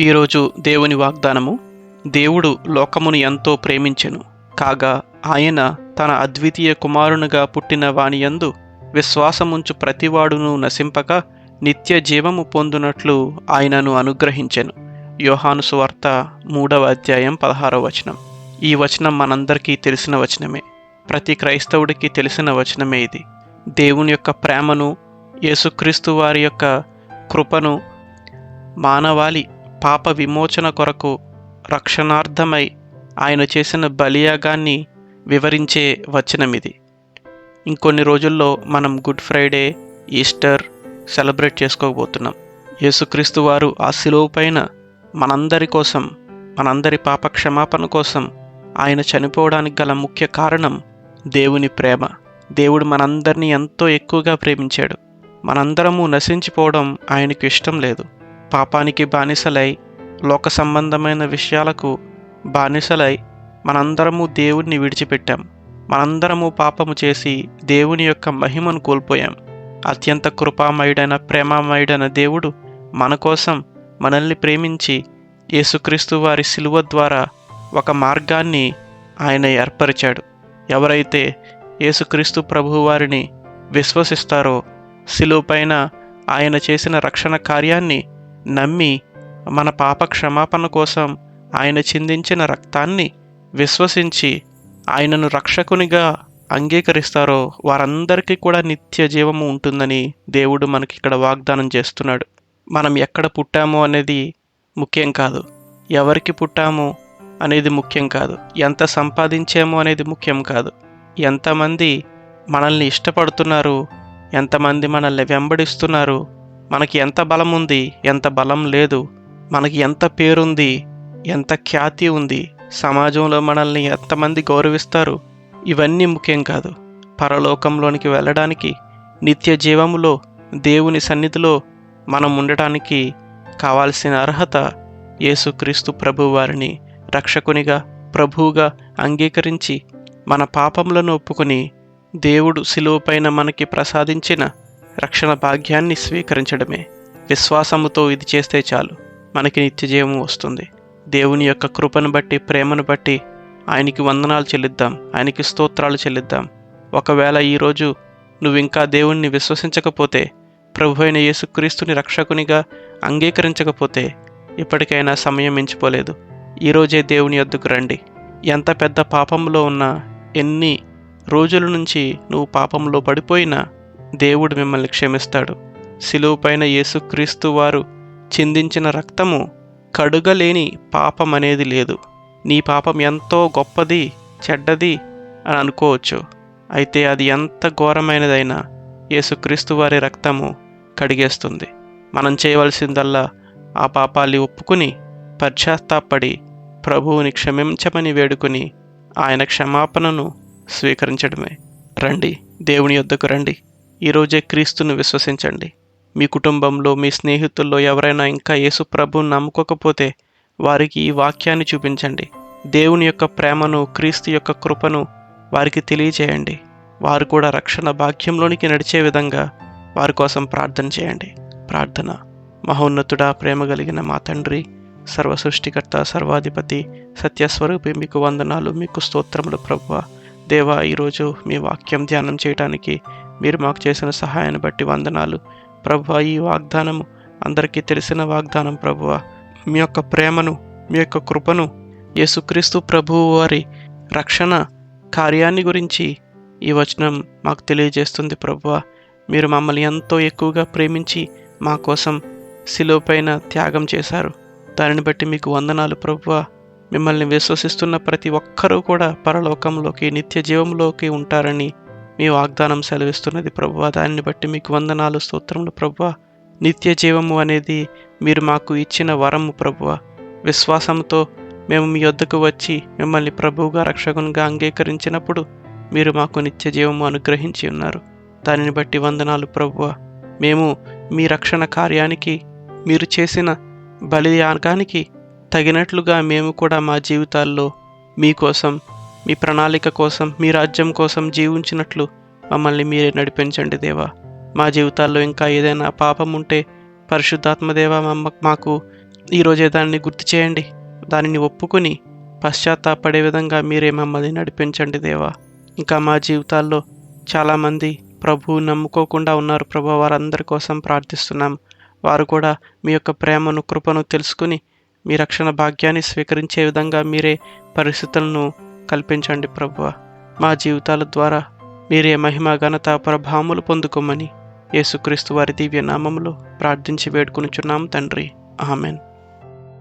ఈరోజు దేవుని వాగ్దానము దేవుడు లోకమును ఎంతో ప్రేమించెను. కాగా ఆయన తన అద్వితీయ కుమారునిగా పుట్టిన వానియందు విశ్వాసముంచు ప్రతివాడును నశింపక నిత్య జీవము పొందునట్లు ఆయనను అనుగ్రహించెను. యోహాను సువార్త మూడవ అధ్యాయం పదహారవ వచనం. ఈ వచనం మనందరికీ తెలిసిన వచనమే. ప్రతి క్రైస్తవుడికి తెలిసిన వచనమే ఇది. దేవుని యొక్క ప్రేమను యేసుక్రీస్తు వారి యొక్క కృపను మానవాళి పాప విమోచన కొరకు రక్షణార్థమై ఆయన చేసిన బలియాగాన్ని వివరించే వచనమిది. ఇంకొన్ని రోజుల్లో మనం గుడ్ ఫ్రైడే ఈస్టర్ సెలబ్రేట్ చేసుకోబోతున్నాం. యేసుక్రీస్తు వారు ఆ శిలువ పైన మనందరి కోసం మనందరి పాప క్షమాపణ కోసం ఆయన చనిపోవడానికి గల ముఖ్య కారణం దేవుని ప్రేమ. దేవుడు మనందరినీ ఎంతో ఎక్కువగా ప్రేమించాడు. మనందరము నశించిపోవడం ఆయనకు ఇష్టం లేదు. పాపానికి బానిసలై లోక సంబంధమైన విషయాలకు బానిసలై మనందరము దేవుణ్ణి విడిచిపెట్టాం. మనందరము పాపము చేసి దేవుని యొక్క మహిమను కోల్పోయాం. అత్యంత కృపామయుడైన ప్రేమామయుడైన దేవుడు మన కోసం మనల్ని ప్రేమించి యేసుక్రీస్తు వారి శిలువ ద్వారా ఒక మార్గాన్ని ఆయన ఏర్పరిచాడు. ఎవరైతే యేసుక్రీస్తు ప్రభువారిని విశ్వసిస్తారో శిలువ పైన ఆయన చేసిన రక్షణ కార్యాన్ని నమ్మి మన పాప క్షమాపణ కోసం ఆయన చిందించిన రక్తాన్ని విశ్వసించి ఆయనను రక్షకునిగా అంగీకరిస్తారో వారందరికీ కూడా నిత్య జీవము ఉంటుందని దేవుడు మనకి ఇక్కడ వాగ్దానం చేస్తున్నాడు. మనం ఎక్కడ పుట్టాము అనేది ముఖ్యం కాదు. ఎవరికి పుట్టాము అనేది ముఖ్యం కాదు. ఎంత సంపాదించాము అనేది ముఖ్యం కాదు. ఎంతమంది మనల్ని ఇష్టపడుతున్నారు ఎంతమంది మనల్ని వెంబడిస్తున్నారు మనకి ఎంత బలం ఉంది ఎంత బలం లేదు మనకి ఎంత పేరుంది ఎంత ఖ్యాతి ఉంది సమాజంలో మనల్ని ఎంతమంది గౌరవిస్తారు ఇవన్నీ ముఖ్యం కాదు. పరలోకంలోనికి వెళ్ళడానికి నిత్య జీవములో దేవుని సన్నిధిలో మనం ఉండటానికి కావాల్సిన అర్హత యేసుక్రీస్తు ప్రభువారిని రక్షకునిగా ప్రభువుగా అంగీకరించి మన పాపములను ఒప్పుకొని దేవుడు శిలువపైన మనకి ప్రసాదించిన రక్షణ భాగ్యాన్ని స్వీకరించడమే. విశ్వాసముతో ఇది చేస్తే చాలు. మనకి నిత్యజీవం వస్తుంది. దేవుని యొక్క కృపను బట్టి ప్రేమను బట్టి ఆయనకి వందనాలు చెల్లిద్దాం. ఆయనకి స్తోత్రాలు చెల్లిద్దాం. ఒకవేళ ఈరోజు నువ్వు ఇంకా దేవుణ్ణి విశ్వసించకపోతే ప్రభు అయిన యేసుక్రీస్తుని రక్షకునిగా అంగీకరించకపోతే ఇప్పటికైనా సమయం మించిపోలేదు. ఈరోజే దేవుని యొద్దకు రండి. ఎంత పెద్ద పాపంలో ఉన్నా ఎన్ని రోజుల నుంచి నువ్వు పాపంలో పడిపోయినా దేవుడు మిమ్మల్ని క్షమిస్తాడు. శిలువుపైన యేసుక్రీస్తు వారు చిందించిన రక్తము కడుగలేని పాపం అనేది లేదు. నీ పాపం ఎంతో గొప్పది చెడ్డది అని అనుకోవచ్చు. అయితే అది ఎంత ఘోరమైనదైనా యేసుక్రీస్తు వారి రక్తము కడిగేస్తుంది. మనం చేయవలసిందల్లా ఆ పాపాల్ని ఒప్పుకుని పశ్చాత్తాపడి ప్రభువుని క్షమించమని వేడుకుని ఆయన క్షమాపణను స్వీకరించడమే. రండి దేవుని యొద్దకు రండి. ఈరోజే క్రీస్తును విశ్వసించండి. మీ కుటుంబంలో మీ స్నేహితుల్లో ఎవరైనా ఇంకా యేసు ప్రభువుని నమ్ముకోకపోతే వారికి ఈ వాక్యాన్ని చూపించండి. దేవుని యొక్క ప్రేమను క్రీస్తు యొక్క కృపను వారికి తెలియచేయండి వారు కూడా రక్షణ భాగ్యంలోనికి నడిచే విధంగా వారి కోసం ప్రార్థన చేయండి. ప్రార్థన. మహోన్నతుడా ప్రేమ కలిగిన మా తండ్రి సర్వ సృష్టికర్త సర్వాధిపతి సత్యస్వరూపి మీకు వందనాలు మీకు స్తోత్రములు ప్రభువ. దేవా ఈరోజు మీ వాక్యం ధ్యానం చేయడానికి మీరు మాకు చేసిన సహాయాన్ని బట్టి వందనాలు. ప్రభువ ఈ వాగ్దానము అందరికీ తెలిసిన వాగ్దానం ప్రభువ. మీ యొక్క ప్రేమను మీ యొక్క కృపను యేసుక్రీస్తు ప్రభువు వారి రక్షణ కార్యాన్ని గురించి ఈ వచనం మాకు తెలియజేస్తుంది ప్రభువ. మీరు మమ్మల్ని ఎంతో ఎక్కువగా ప్రేమించి మా కోసం శిలువపైన త్యాగం చేశారు. దానిని బట్టి మీకు వందనాలు ప్రభువ. మిమ్మల్ని విశ్వసిస్తున్న ప్రతి ఒక్కరూ కూడా పరలోకంలోకి నిత్య జీవంలోకి ఉంటారని మీ వాగ్దానం సెలవిస్తున్నది ప్రభువ. దానిని బట్టి మీకు వందనాలు స్తోత్రములు ప్రభువ. నిత్య జీవము అనేది మీరు మాకు ఇచ్చిన వరము ప్రభువ. విశ్వాసంతో మేము మీ వద్దకు వచ్చి మిమ్మల్ని ప్రభువుగా రక్షకునిగా అంగీకరించినప్పుడు మీరు మాకు నిత్య జీవము అనుగ్రహించి ఉన్నారు. దానిని బట్టి వందనాలు ప్రభువ. మేము మీ రక్షణ కార్యానికి మీరు చేసిన బలియాగానికి తగినట్లుగా మేము కూడా మా జీవితాల్లో మీకోసం మీ ప్రణాళిక కోసం మీ రాజ్యం కోసం జీవించినట్లు మమ్మల్ని మీరే నడిపించండి దేవా. మా జీవితాల్లో ఇంకా ఏదైనా పాపం ఉంటే పరిశుద్ధాత్మదేవ మమ్మ మాకు ఈరోజే దాన్ని గుర్తు చేయండి. దానిని ఒప్పుకొని పశ్చాత్తాపడే విధంగా మీరే మమ్మల్ని నడిపించండి దేవా. ఇంకా మా జీవితాల్లో చాలామంది ప్రభు నమ్ముకోకుండా ఉన్నారు ప్రభు. వారందరి కోసం ప్రార్థిస్తున్నాం. వారు కూడా మీ యొక్క ప్రేమను కృపను తెలుసుకుని మీ రక్షణ భాగ్యాన్ని స్వీకరించే విధంగా మీరే పరిస్థితులను కల్పించండి ప్రభువ. మా జీవితాల ద్వారా మీరే మహిమ ఘనత ప్రభావములు పొందుకోమని యేసుక్రీస్తు వారి దివ్య నామములో ప్రార్థించి వేడుకొనుచున్నాం తండ్రి. ఆమెన్.